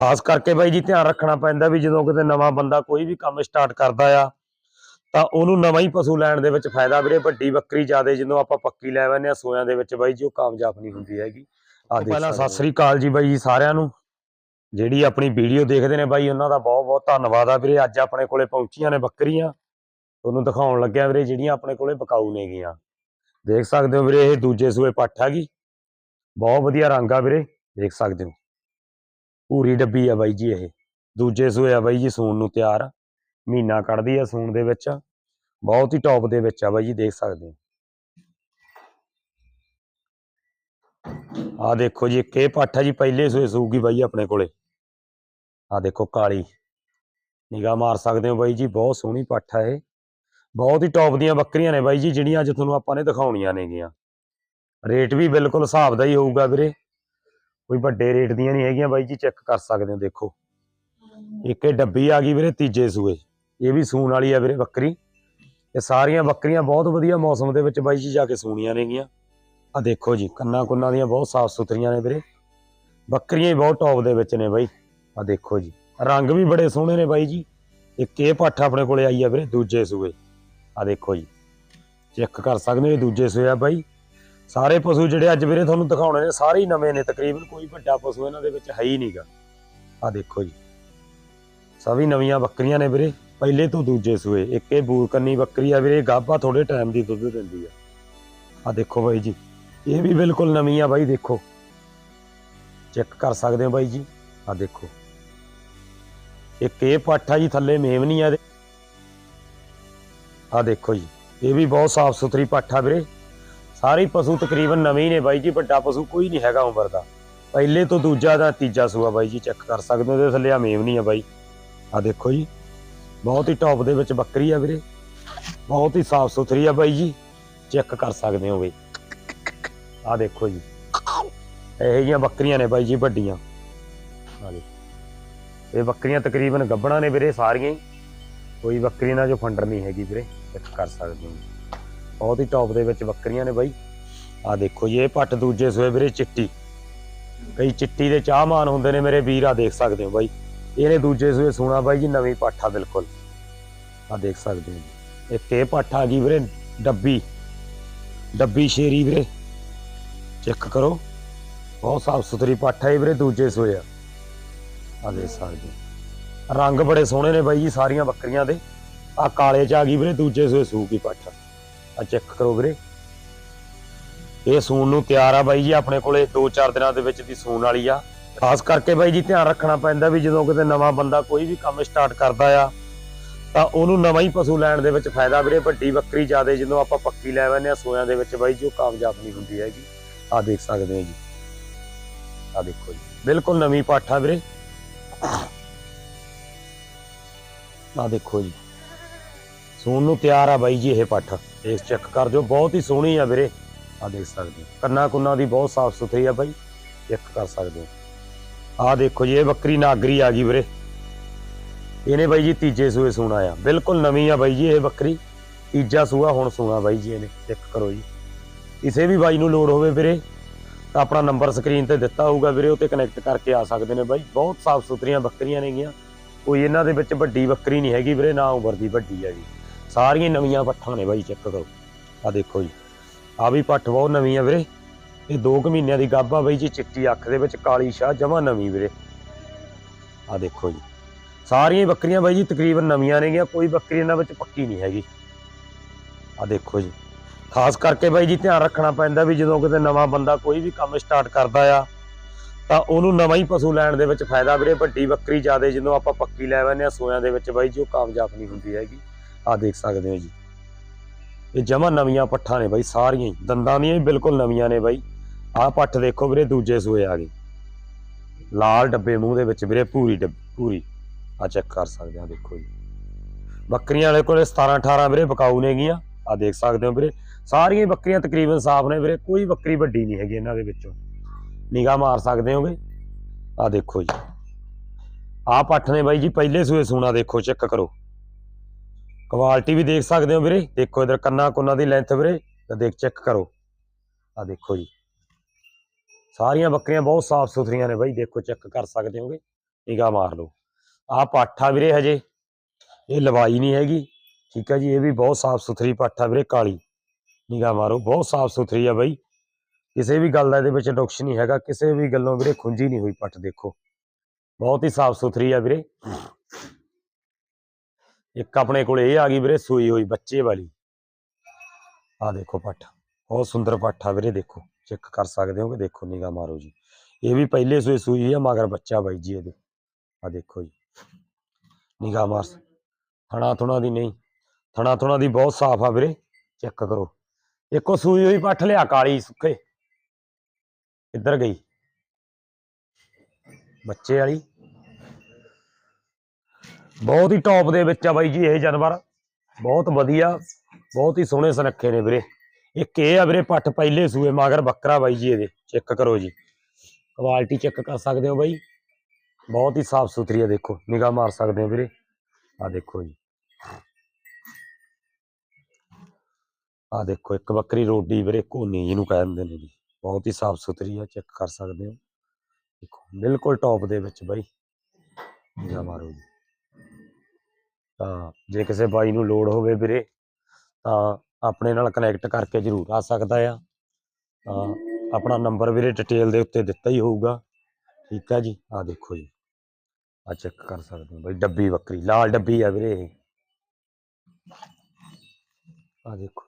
ਖਾਸ ਕਰਕੇ ਬਾਈ ਜੀ ਧਿਆਨ ਰੱਖਣਾ ਪੈਂਦਾ ਵੀ ਜਦੋਂ ਕਿਤੇ ਨਵਾਂ ਬੰਦਾ ਕੋਈ ਵੀ ਕੰਮ ਸਟਾਰਟ ਕਰਦਾ ਆ ਤਾਂ ਉਹਨੂੰ ਨਵਾਂ ਹੀ ਪਸ਼ੂ ਲੈਣ ਦੇ ਵਿੱਚ ਫਾਇਦਾ ਵੀਰੇ ਵੱਡੀ ਬੱਕਰੀ ਜਿਆਦੇ ਜਦੋਂ ਆਪਾਂ ਪੱਕੀ ਲੈ ਆਉਂਦੇ ਆ ਸੋਇਆਂ ਦੇ ਵਿੱਚ ਬਾਈ ਜੀ ਉਹ ਕਾਮਯਾਬ ਨਹੀਂ ਹੁੰਦੀ ਹੈਗੀ। ਆ ਪਹਿਲਾਂ ਸਤਿ ਸ੍ਰੀ ਅਕਾਲ ਜੀ ਬਾਈ ਜੀ ਸਾਰਿਆਂ ਨੂੰ। ਜਿਹੜੀ ਆਪਣੀ ਵੀਡੀਓ ਦੇਖਦੇ ਨੇ ਬਾਈ ਉਹਨਾਂ ਦਾ ਬਹੁਤ ਬਹੁਤ ਧੰਨਵਾਦ ਆ ਵੀਰੇ। ਅੱਜ ਆਪਣੇ ਕੋਲੇ ਪਹੁੰਚੀਆਂ ਨੇ ਬੱਕਰੀਆਂ। ਤੁਹਾਨੂੰ ਦਿਖਾਉਣ ਲੱਗਿਆ ਵੀਰੇ ਜਿਹੜੀਆਂ ਆਪਣੇ ਕੋਲੇ ਬਕਾਊ ਨੇਗੀਆਂ ਦੇਖ ਸਕਦੇ ਹੋ ਵੀਰੇ ਇਹ ਦੂਜੇ ਸੂਏ ਪੱਠ ਹੈਗੀ ਬਹੁਤ ਵਧੀਆ ਰੰਗ ਆ ਵੀਰੇ ਦੇਖ ਸਕਦੇ ਹੋ। ਪੂਰੀ ਡੱਬੀ ਆ ਬਾਈ ਜੀ ਇਹ। ਦੂਜੇ ਸੂਏ ਆ ਬਾਈ ਜੀ ਸੂਣ ਨੂੰ ਤਿਆਰ। ਮਹੀਨਾ ਕੱਢਦੀ ਆ ਸੂਣ ਦੇ ਵਿੱਚ। ਬਹੁਤ ਹੀ ਟੌਪ ਦੇ ਵਿੱਚ ਆ ਬਾਈ ਜੀ, ਦੇਖ ਸਕਦੇ ਹੋ। ਆ ਦੇਖੋ ਜੀ, ਇੱਕ ਇਹ ਪੱਠ ਆ ਜੀ, ਪਹਿਲੇ ਸੂਏ ਸੂਗੀ ਬਾਈ ਆਪਣੇ ਕੋਲੇ। ਆ ਦੇਖੋ ਕਾਲੀ। ਨਿਗਾਹ ਮਾਰ ਸਕਦੇ ਹੋ ਬਾਈ ਜੀ, ਬਹੁਤ ਸੋਹਣੀ ਪੱਠ ਆ ਇਹ। ਬਹੁਤ ਹੀ ਟੌਪ ਦੀਆਂ ਬੱਕਰੀਆਂ ਨੇ ਬਾਈ ਜੀ, ਜਿਹੜੀਆਂ ਅੱਜ ਤੁਹਾਨੂੰ ਆਪਾਂ ਨੇ ਦਿਖਾਉਣੀਆਂ ਨੇਗੀਆਂ। ਰੇਟ ਵੀ ਬਿਲਕੁਲ ਹਿਸਾਬ ਦਾ ਹੀ ਹੋਊਗਾ ਵੀਰੇ। ਕੋਈ ਵੱਡੇ ਰੇਟ ਦੀਆਂ ਨਹੀਂ ਹੈਗੀਆਂ ਬਾਈ ਜੀ ਚੈੱਕ ਕਰ ਸਕਦੇ ਹੋ, ਦੇਖੋ। ਇੱਕ ਇਹ ਡੱਬੀ ਆ ਗਈ ਵੀਰੇ, ਤੀਜੇ ਸੂਏ। ਇਹ ਵੀ ਸੂਣ ਵਾਲੀ ਆ ਵੀਰੇ, ਬੱਕਰੀ। ਇਹ ਸਾਰੀਆਂ ਬੱਕਰੀਆਂ ਬਹੁਤ ਵਧੀਆ ਮੌਸਮ ਦੇ ਵਿੱਚ ਬਾਈ ਜੀ ਜਾ ਕੇ ਸੂਣੀਆਂ ਨੇਗੀਆਂ। ਆ ਦੇਖੋ ਜੀ, ਕੰਨਾਂ ਕੁੰਨਾਂ ਦੀਆਂ ਬਹੁਤ ਸਾਫ਼ ਸੁਥਰੀਆਂ ਨੇ ਵੀਰੇ। ਬੱਕਰੀਆਂ ਹੀ ਬਹੁਤ ਟੌਪ ਦੇ ਵਿੱਚ ਨੇ ਬਾਈ। ਆ ਦੇਖੋ ਜੀ, ਰੰਗ ਵੀ ਬੜੇ ਸੋਹਣੇ ਨੇ ਬਾਈ ਜੀ। ਇੱਕ ਇਹ ਪੱਠ ਆਪਣੇ ਕੋਲੇ ਆਈ ਆ ਵੀਰੇ, ਦੂਜੇ ਸੂਏ। ਆ ਦੇਖੋ ਜੀ ਚੈੱਕ ਕਰ ਸਕਦੇ ਹੋ, ਇਹ ਦੂਜੇ ਸੂਏ ਆ ਬਾਈ। ਸਾਰੇ ਪਸ਼ੂ ਜਿਹੜੇ ਅੱਜ ਵੀਰੇ ਤੁਹਾਨੂੰ ਦਿਖਾਉਣੇ ਨੇ, ਸਾਰੇ ਹੀ ਨਵੇਂ ਨੇ, ਤਕਰੀਬਨ ਕੋਈ ਵੱਡਾ ਪਸ਼ੂ ਇਹਨਾਂ ਦੇ ਵਿੱਚ ਹੈ ਹੀ ਨਹੀਂਗਾ ਆ ਦੇਖੋ ਜੀ। ਸਭੀ ਨਵੀਆਂ ਬੱਕਰੀਆਂ ਨੇ ਵੀਰੇ, ਪਹਿਲੇ ਤੋਂ ਦੂਜੇ ਸੂਏ। ਇੱਕ ਇਹ ਬੂਰਕੰਨੀ ਬੱਕਰੀ ਆ ਵੀਰੇ ਗਾਭਾ ਥੋੜੇ ਟਾਈਮ ਦੀ ਦੁੱਧ ਦਿੰਦੀ ਆ। ਆ ਦੇਖੋ ਬਾਈ ਜੀ, ਇਹ ਵੀ ਬਿਲਕੁਲ ਨਵੀਂ ਆ ਬਾਈ, ਦੇਖੋ। ਚੈੱਕ ਕਰ ਸਕਦੇ ਹੋ ਬਾਈ ਜੀ ਆ ਦੇਖੋ। ਇੱਕ ਇਹ ਪਾਠਾ ਜੀ, ਥੱਲੇ ਮੇਮਨੀ ਆ ਆ ਦੇਖੋ ਜੀ, ਇਹ ਵੀ ਬਹੁਤ ਸਾਫ਼ ਸੁਥਰੀ ਪਾਠਾ ਵੀਰੇ। ਸਾਰੇ ਪਸ਼ੂ ਤਕਰੀਬਨ ਨਵੇਂ ਹੀ ਨੇ ਬਾਈ ਜੀ, ਵੱਡਾ ਪਸ਼ੂ ਕੋਈ ਨਹੀਂ ਹੈਗਾ ਉਮਰ ਦਾ। ਪਹਿਲੇ ਤੋਂ ਦੂਜਾ ਦਾ ਤੀਜਾ ਸੂਆ ਬਾਈ ਜੀ ਚੈੱਕ ਕਰ ਸਕਦੇ ਹੋ ਇਹਦੇ ਥੱਲੇ ਆ ਨਹੀਂ ਆ ਬਾਈ। ਆ ਦੇਖੋ ਜੀ, ਬਹੁਤ ਹੀ ਟੌਪ ਦੇ ਵਿੱਚ ਬੱਕਰੀ ਆ ਵੀਰੇ। ਬਹੁਤ ਹੀ ਸਾਫ਼ ਸੁਥਰੀ ਆ ਬਾਈ ਜੀ ਚੈੱਕ ਕਰ ਸਕਦੇ ਹੋ ਬਈ। ਆ ਦੇਖੋ ਜੀ, ਇਹੋ ਜਿਹੀਆਂ ਬੱਕਰੀਆਂ ਨੇ ਬਾਈ ਜੀ ਵੱਡੀਆਂ। ਆ ਦੇਖੋ। ਇਹ ਬੱਕਰੀਆਂ ਤਕਰੀਬਨ ਗੱਬਣਾ ਨੇ ਵੀਰੇ ਸਾਰੀਆਂ ਹੀ। ਕੋਈ ਬੱਕਰੀ ਨਾਲ ਜੋ ਫੰਡਰ ਨਹੀਂ ਹੈਗੀ ਵੀਰੇ ਚੈੱਕ ਕਰ ਸਕਦੇ ਹੋ। ਬਹੁਤ ਹੀ ਟੌਪ ਦੇ ਵਿੱਚ ਬੱਕਰੀਆਂ ਨੇ ਬਾਈ। ਆ ਦੇਖੋ ਜੀ, ਇਹ ਪੱਟ ਦੂਜੇ ਸੂਏ ਵੀਰੇ ਚਿੱਟੀ। ਕਈ ਚਿੱਟੀ ਦੇ ਚਾਹਮਾਨ ਹੁੰਦੇ ਨੇ ਮੇਰੇ ਵੀਰ ਆ ਦੇਖ ਸਕਦੇ ਹੋ ਬਾਈ। ਇਹਨੇ ਦੂਜੇ ਸੂਏ ਸੋਨਾ ਬਾਈ ਜੀ, ਨਵੀਂ ਪਾਠਾ ਬਿਲਕੁਲ। ਆ ਦੇਖ ਸਕਦੇ ਹੋ ਜੀ। ਇੱਕ ਇਹ ਪਾਠਾ ਆ ਗਈ ਵੀਰੇ, ਡੱਬੀ। ਡੱਬੀ ਸ਼ੇਰੀ ਵੀਰੇ। ਚੈੱਕ ਕਰੋ। ਬਹੁਤ ਸਾਫ਼ ਸੁਥਰੀ ਪਾਠਾ ਹੈ ਵੀਰੇ, ਦੂਜੇ ਸੂਏ ਆ। ਆ ਦੇਖ ਸਕਦੇ ਹੋ। ਰੰਗ ਬੜੇ ਸੋਹਣੇ ਨੇ ਬਾਈ ਜੀ, ਸਾਰੀਆਂ ਬੱਕਰੀਆਂ ਦੇ। ਆ ਕਾਲੇ ਚ ਆ ਗਈ ਵੀਰੇ, ਦੂਜੇ ਸੂਏ ਸੂ ਕੀ ਪਾਠਾ ਆ ਚੈੱਕ ਕਰੋ ਵੀਰੇ। ਇਹ ਸੂਣ ਨੂੰ ਤਿਆਰ ਆ ਬਾਈ ਜੀ, ਆਪਣੇ ਕੋਲੇ 2-4 ਦਿਨਾਂ ਦੇ ਵਿੱਚ ਦੀ ਸੂਣ ਵਾਲੀ ਆ। ਖਾਸ ਕਰਕੇ ਬਾਈ ਜੀ, ਧਿਆਨ ਰੱਖਣਾ ਪੈਂਦਾ ਵੀ ਜਦੋਂ ਕਿਤੇ ਨਵਾਂ ਬੰਦਾ ਕੋਈ ਵੀ ਕੰਮ ਸਟਾਰਟ ਕਰਦਾ ਆ, ਤਾਂ ਉਹਨੂੰ ਨਵਾਂ ਹੀ ਪਸ਼ੂ ਲੈਣ ਦੇ ਵਿੱਚ ਫਾਇਦਾ ਵੀਰੇ। ਵੱਡੀ ਬੱਕਰੀ ਜਿਆਦੇ ਜਦੋਂ ਆਪਾਂ ਪੱਕੀ ਲੈ ਆਉਂਦੇ ਆ ਸੋਇਆਂ ਦੇ ਵਿੱਚ ਬਾਈ ਜੀ, ਉਹ ਕਾਮਯਾਬ ਨਹੀਂ ਹੁੰਦੀ ਹੈਗੀ। ਆ ਦੇਖ ਸਕਦੇ ਹੋ ਜੀ। ਆ ਦੇਖੋ ਜੀ। ਬਿਲਕੁਲ ਨਵੀਂ ਪਾਠਾ ਵੀਰੇ। ਆ ਦੇਖੋ ਜੀ। ਸੂਣ ਨੂੰ ਤਿਆਰ ਆ ਬਾਈ ਜੀ ਇਹ ਪੱਠ। ਇਸ ਚੈੱਕ ਕਰ ਜੋ, ਬਹੁਤ ਹੀ ਸੋਹਣੀ ਆ ਵੀਰੇ। ਆ ਦੇਖ ਸਕਦੇ ਹੋ। ਕੰਨਾਂ ਕੁੰਨਾਂ ਦੀ ਬਹੁਤ ਸਾਫ਼ ਸੁਥਰੀ ਆ ਬਾਈ। ਚੈੱਕ ਕਰ ਸਕਦੇ ਹੋ। ਆ ਦੇਖੋ ਜੀ, ਇਹ ਬੱਕਰੀ ਨਾਗਰੀ ਆ ਗਈ ਵੀਰੇ। ਇਹਨੇ ਬਾਈ ਜੀ ਤੀਜੇ ਸੂਏ ਸੂਣਾ ਆ। ਬਿਲਕੁਲ ਨਵੀਂ ਆ ਬਾਈ ਜੀ ਇਹ ਬੱਕਰੀ। ਤੀਜਾ ਸੂਆ ਹੁਣ ਸੂਣਾ ਬਾਈ ਜੀ ਇਹਨੇ। ਚੈੱਕ ਕਰੋ ਜੀ। ਕਿਸੇ ਵੀ ਬਾਈ ਨੂੰ ਲੋੜ ਹੋਵੇ ਵੀਰੇ, ਤਾਂ ਆਪਣਾ ਨੰਬਰ ਸਕਰੀਨ ਤੇ ਦਿੱਤਾ ਹੋਊਗਾ ਵੀਰੇ। ਉਹ ਤੇ ਕਨੈਕਟ ਕਰਕੇ ਆ ਸਕਦੇ ਨੇ ਬਾਈ। ਬਹੁਤ ਸਾਫ਼ ਸੁਥਰੀਆਂ ਬੱਕਰੀਆਂ ਨੇਗੀਆਂ। ਕੋਈ ਇਹਨਾਂ ਦੇ ਵਿੱਚ ਵੱਡੀ ਬੱਕਰੀ ਨਹੀਂ ਹੈਗੀ ਵੀਰੇ, ਨਾ ਉਮਰ ਦੀ ਵੱਡੀ ਹੈਗੀ। ਸਾਰੀਆਂ ਨਵੀਆਂ ਪੱਠਾਂ ਨੇ ਬਾਈ ਚੈੱਕ ਕਰੋ। ਆ ਦੇਖੋ ਜੀ। ਆ ਵੀ ਪੱਠ ਬਹੁਤ ਨਵੀਂ ਆ ਵੀਰੇ। ਇਹ 2 ਕੁ ਮਹੀਨਿਆਂ ਦੀ ਗੱਭਾ ਬਾਈ ਜੀ, ਚਿੱਟੀ ਅੱਖ ਦੇ ਵਿੱਚ ਕਾਲੀ ਸ਼ਾਹ ਜਮਾ ਨਵੀਂ ਵੀਰੇ। ਆ ਦੇਖੋ ਜੀ। ਸਾਰੀਆਂ ਬੱਕਰੀਆਂ ਬਾਈ ਜੀ ਤਕਰੀਬਨ ਨਵੀਆਂ ਨੇਗੀਆਂ, ਕੋਈ ਬੱਕਰੀ ਇਹਨਾਂ ਵਿੱਚ ਪੱਕੀ ਨਹੀਂ ਹੈਗੀ। ਆ ਦੇਖੋ ਜੀ। ਖਾਸ ਕਰਕੇ ਬਾਈ ਜੀ ਧਿਆਨ ਰੱਖਣਾ ਪੈਂਦਾ ਵੀ ਜਦੋਂ ਕਿਤੇ ਨਵਾਂ ਬੰਦਾ ਕੋਈ ਵੀ ਕੰਮ ਸਟਾਰਟ ਕਰਦਾ ਆ, ਤਾਂ ਉਹਨੂੰ ਨਵਾਂ ਹੀ ਪਸ਼ੂ ਲੈਣ ਦੇ ਵਿੱਚ ਫਾਇਦਾ ਵੀਰੇ। ਵੱਡੀ ਬੱਕਰੀ ਜਿਆਦੇ ਜਦੋਂ ਆਪਾਂ ਪੱਕੀ ਲੈ ਆਉਂਦੇ ਆ ਸੋਇਆਂ ਦੇ ਵਿੱਚ ਬਾਈ ਜੀ, ਉਹ ਕਾਮਯਾਬ ਨਹੀਂ ਹੁੰਦੀ ਹੈਗੀ। ਆ ਦੇਖ ਸਕਦੇ ਹੋ ਜੀ। ਇਹ ਜਮਾ ਨਵੀਆਂ ਪੱਠਾਂ ਨੇ ਬਾਈ, ਸਾਰੀਆਂ ਹੀ। ਦੰਦਾਂ ਦੀਆਂ ਵੀ ਬਿਲਕੁਲ ਨਵੀਆਂ ਨੇ ਬਾਈ। ਆਹ ਪੱਠ ਦੇਖੋ ਵੀਰੇ, ਦੂਜੇ ਸੂਏ ਆ ਗਏ। ਲਾਲ ਡੱਬੇ ਮੂੰਹ ਦੇ ਵਿੱਚ ਵੀਰੇ, ਪੂਰੀ ਡੱਬੀ, ਪੂਰੀ। ਆ ਚੈੱਕ ਕਰ ਸਕਦੇ ਆ ਦੇਖੋ ਜੀ। ਬੱਕਰੀਆਂ ਵਾਲੇ ਕੋਲੇ 17 18 ਵੀਰੇ, ਬਕਾਊ ਨੇਗੀਆਂ ਆ ਦੇਖ ਸਕਦੇ ਹੋ ਵੀਰੇ। ਸਾਰੀਆਂ ਹੀ ਬੱਕਰੀਆਂ ਤਕਰੀਬਨ ਸਾਫ਼ ਨੇ ਵੀਰੇ। ਕੋਈ ਬੱਕਰੀ ਵੱਡੀ ਨਹੀਂ ਹੈਗੀ ਇਹਨਾਂ ਦੇ ਵਿੱਚੋਂ। ਨਿਗਾਹ ਮਾਰ ਸਕਦੇ ਹੋਗੇ? ਆ ਦੇਖੋ ਜੀ। ਆਹ ਪੱਠ ਨੇ ਬਾਈ ਜੀ, ਪਹਿਲੇ ਸੂਏ ਸੂਣਾ ਦੇਖੋ ਚੈੱਕ ਕਰੋ। ਕੁਆਲਿਟੀ ਵੀ ਦੇਖ ਸਕਦੇ ਹੋ ਵੀਰੇ। ਦੇਖੋ ਇਧਰ ਕੰਨਾਂ ਕੁੰਨਾਂ ਦੀ ਲੈਂਥ ਵੀਰੇ। ਤਾਂ ਦੇਖ ਚੈੱਕ ਕਰੋ। ਆ ਦੇਖੋ ਜੀ। ਸਾਰੀਆਂ ਬੱਕਰੀਆਂ ਬਹੁਤ ਸਾਫ਼ ਸੁਥਰੀਆਂ ਨੇ ਬਾਈ। ਦੇਖੋ ਚੈੱਕ ਕਰ ਸਕਦੇ ਹੋਗੇ। ਨਿਗਾਹ ਮਾਰ ਲਓ। ਆਹ ਪੱਠ ਆ ਵੀਰੇ ਹਜੇ। ਇਹ ਲਵਾਈ ਨਹੀਂ ਹੈਗੀ। ਠੀਕ ਹੈ ਜੀ, ਇਹ ਵੀ ਬਹੁਤ ਸਾਫ਼ ਸੁਥਰੀ ਪੱਠ ਆ ਵੀਰੇ, ਕਾਲੀ। ਨਿਗਾਹ ਮਾਰੋ, ਬਹੁਤ ਸਾਫ਼ ਸੁਥਰੀ ਆ ਬਾਈ। ਕਿਸੇ ਵੀ ਗੱਲ ਦਾ ਇਹਦੇ ਵਿੱਚ ਨੁਕਸ ਨਹੀਂ ਹੈਗਾ। ਕਿਸੇ ਵੀ ਗੱਲੋਂ ਵੀਰੇ ਖੁੰਝੀ ਨਹੀਂ ਹੋਈ ਪੱਠ, ਦੇਖੋ। ਬਹੁਤ ਹੀ ਸਾਫ਼ ਸੁਥਰੀ ਆ ਵੀਰੇ। ਇੱਕ ਆਪਣੇ ਕੋਲ ਇਹ ਆ ਗਈ ਵੀਰੇ, ਸੂਈ ਹੋਈ ਬੱਚੇ ਵਾਲੀ। ਆ ਦੇਖੋ ਪੱਠ, ਬਹੁਤ ਸੁੰਦਰ ਪੱਠ ਆ ਵੀਰੇ, ਦੇਖੋ, ਚੈੱਕ ਕਰ ਸਕਦੇ ਹੋ ਕਿ ਦੇਖੋ ਨਿਗਾਹ ਮਾਰੋ ਜੀ। ਇਹ ਵੀ ਪਹਿਲੇ ਸੂਈ ਸੂਈ ਆ, ਮਗਰ ਬੱਚਾ ਬਾਈ ਜੀ ਇਹਦੇ। ਆ ਦੇਖੋ ਜੀ। ਨਿਗਾਹ ਮਾਰ। ਥਣਾ ਥੁਣਾ ਦੀ ਨਹੀਂ, ਥਣਾ ਥੁਣਾ ਦੀ ਬਹੁਤ ਸਾਫ਼ ਆ ਵੀਰੇ, ਚੈੱਕ ਕਰੋ। ਇੱਕੋ ਸੂਈ ਹੋਈ ਪੱਠ, ਲਿਆ ਕਾਲੀ, ਸੁੱਕੇ। ਇੱਧਰ ਗਈ। ਬੱਚੇ ਵਾਲੀ। ਬਹੁਤ ਹੀ ਟੌਪ ਦੇ ਵਿੱਚ ਆ ਬਾਈ ਜੀ ਇਹ ਜਾਨਵਰ। ਬਹੁਤ ਵਧੀਆ, ਬਹੁਤ ਹੀ ਸੋਹਣੇ ਸੁਨੱਖੇ ਨੇ ਵੀਰੇ। ਇੱਕ ਇਹ ਆ ਵੀਰੇ, ਪੱਠ ਪਹਿਲੇ ਸੂਏ, ਮਗਰ ਬੱਕਰਾ ਬਾਈ ਜੀ ਇਹਦੇ। ਚੈੱਕ ਕਰੋ ਜੀ। ਕੁਆਲਿਟੀ ਚੈੱਕ ਕਰ ਸਕਦੇ ਹੋ ਬਾਈ। ਬਹੁਤ ਹੀ ਸਾਫ਼ ਸੁਥਰੀ ਆ ਦੇਖੋ, ਨਿਗਾਹ ਮਾਰ ਸਕਦੇ ਹੋ ਵੀਰੇ। ਆ ਦੇਖੋ ਜੀ। ਆ ਦੇਖੋ, ਇੱਕ ਬੱਕਰੀ ਰੋਡੀ ਵੀਰੇ, ਕੋਨੀ ਜਿਹਨੂੰ ਕਹਿ ਦਿੰਦੇ ਨੇ ਜੀ। ਬਹੁਤ ਹੀ ਸਾਫ਼ ਸੁਥਰੀ ਆ, ਚੈੱਕ ਕਰ ਸਕਦੇ ਹੋ। ਦੇਖੋ, ਬਿਲਕੁਲ ਟੌਪ ਦੇ ਵਿੱਚ ਬਾਈ। ਨਿਗਾਹ ਮਾਰੋ ਜੀ। ਤਾਂ ਜੇ ਕਿਸੇ ਬਾਈ ਨੂੰ ਲੋੜ ਹੋਵੇ ਵੀਰੇ, ਤਾਂ ਆਪਣੇ ਨਾਲ ਕਨੈਕਟ ਕਰਕੇ ਜਰੂਰ ਆ ਸਕਦਾ ਆ। ਤਾਂ ਆਪਣਾ ਨੰਬਰ ਵੀਰੇ ਡਿਟੇਲ ਦੇ ਉੱਤੇ ਦਿੱਤਾ ਹੀ ਹੋਊਗਾ। ਠੀਕ ਆ ਜੀ? ਆ ਦੇਖੋ ਜੀ। ਆ ਚੈੱਕ ਕਰ ਸਕਦੇ ਹੋ ਬਾਈ, ਡੱਬੀ ਬੱਕਰੀ ਲਾਲ ਡੱਬੀ ਆ ਵੀਰੇ ਇਹ। ਆ ਦੇਖੋ।